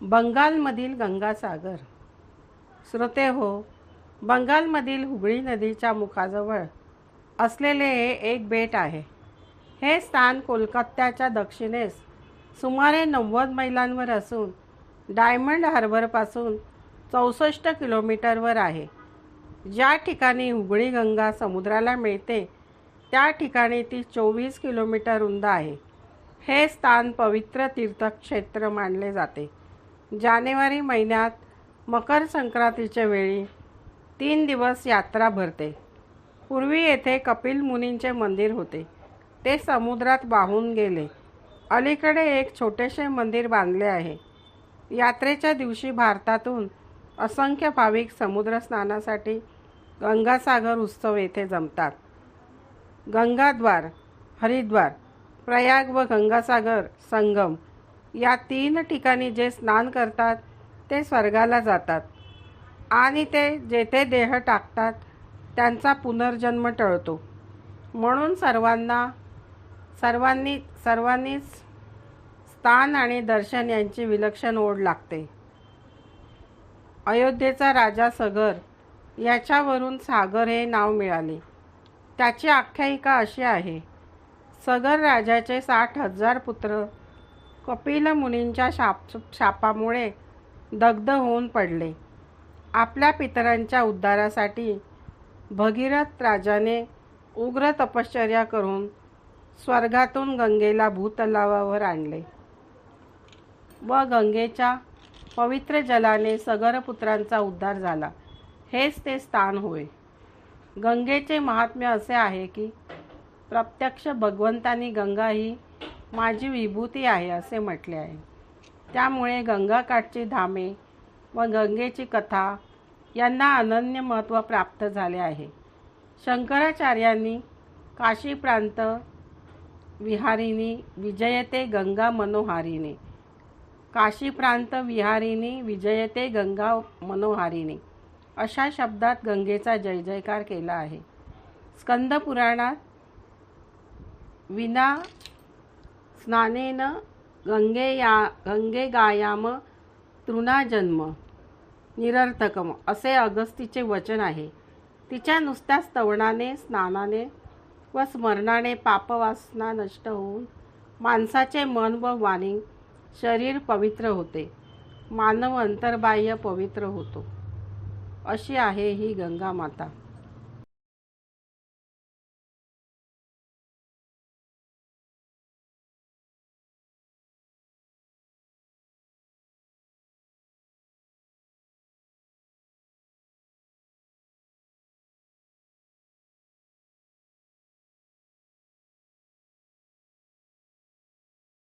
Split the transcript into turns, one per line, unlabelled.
बंगालमधील गंगासागर. श्रोते हो बंगालमधील हुगळी नदीच्या मुखाजवळ असलेले हे एक बेट आहे. हे स्थान कोलकात्याच्या दक्षिणेस सुमारे नव्वद मैलांवर असून डायमंड हार्बरपासून चौसष्ट किलोमीटरवर आहे. ज्या ठिकाणी हुगळी गंगा समुद्राला मिळते त्या ठिकाणी ती चोवीस किलोमीटर रुंद आहे. हे स्थान पवित्र तीर्थक्षेत्र मानले जाते. जानेवारी महिन्यात मकर संक्रांतीच्या वेळी तीन दिवस यात्रा भरते. पूर्वी येथे कपिल मुनींचे मंदिर होते. ते समुद्रात वाहून गेले. अलीकडे एक छोटेसे मंदिर बांधले आहे. यात्रेच्या दिवशी भारतातून असंख्य भाविक समुद्र स्नानासाठी गंगासागर उत्सव येथे जमतात. गंगाद्वार हरिद्वार प्रयाग व गंगासागर संगम या तीन ठिकाणी जे स्नान करतात ते स्वर्गाला जातात. आणि ते जेथे देह टाकतात त्यांचा पुनर्जन्म टळतो. म्हणून सर्वांना सर्वांनी सर्वांनीच स्थान आणि दर्शन यांची विलक्षण ओढ लागते. अयोध्येचा राजा सगर याच्यावरून सागर हे नाव मिळाले. त्याची आख्यायिका अशी आहे. सगर राजाचे साठ हजार पुत्र कपिल मुनींच्या शाप शापामुळे दग्ध होऊन पडले. आपल्या पितरांच्या उद्धारासाठी भगीरथ राजाने उग्र तपश्चर्या करून स्वर्गातून गंगेला भूतलावावर आणले व गंगेच्या पवित्र जलाने सगरपुत्रांचा उद्धार झाला. हेच ते स्थान होय. गंगेचे महात्म्य असे आहे की प्रत्यक्ष भगवंतानी गंगा ही माझी विभूती आहे असे म्हटले आहे. त्यामुळे गंगाकाठची धामे व गंगेची कथा यांना अनन्य महत्त्व प्राप्त झाले आहे. शंकराचार्यांनी काशी प्रांत विहारिणी विजयते गंगा मनोहारिणी काशी प्रांत विहारिणी विजयते गंगा मनोहारिणी अशा शब्दात गंगेचा जय जयकार केला आहे. स्कंद पुराणात विना स्नानेन गंगेया गंगेगायाम तृणाजन्म निरर्थकम. असे अगस्तीचे वचन आहे. तिच्या नुसत्या स्तवणाने स्नानाने व स्मरणाने पापवासना नष्ट होऊन माणसाचे मन व वाणी शरीर पवित्र होते. मानव अंतर्बाह्य पवित्र होतो. अशी आहे ही गंगा माता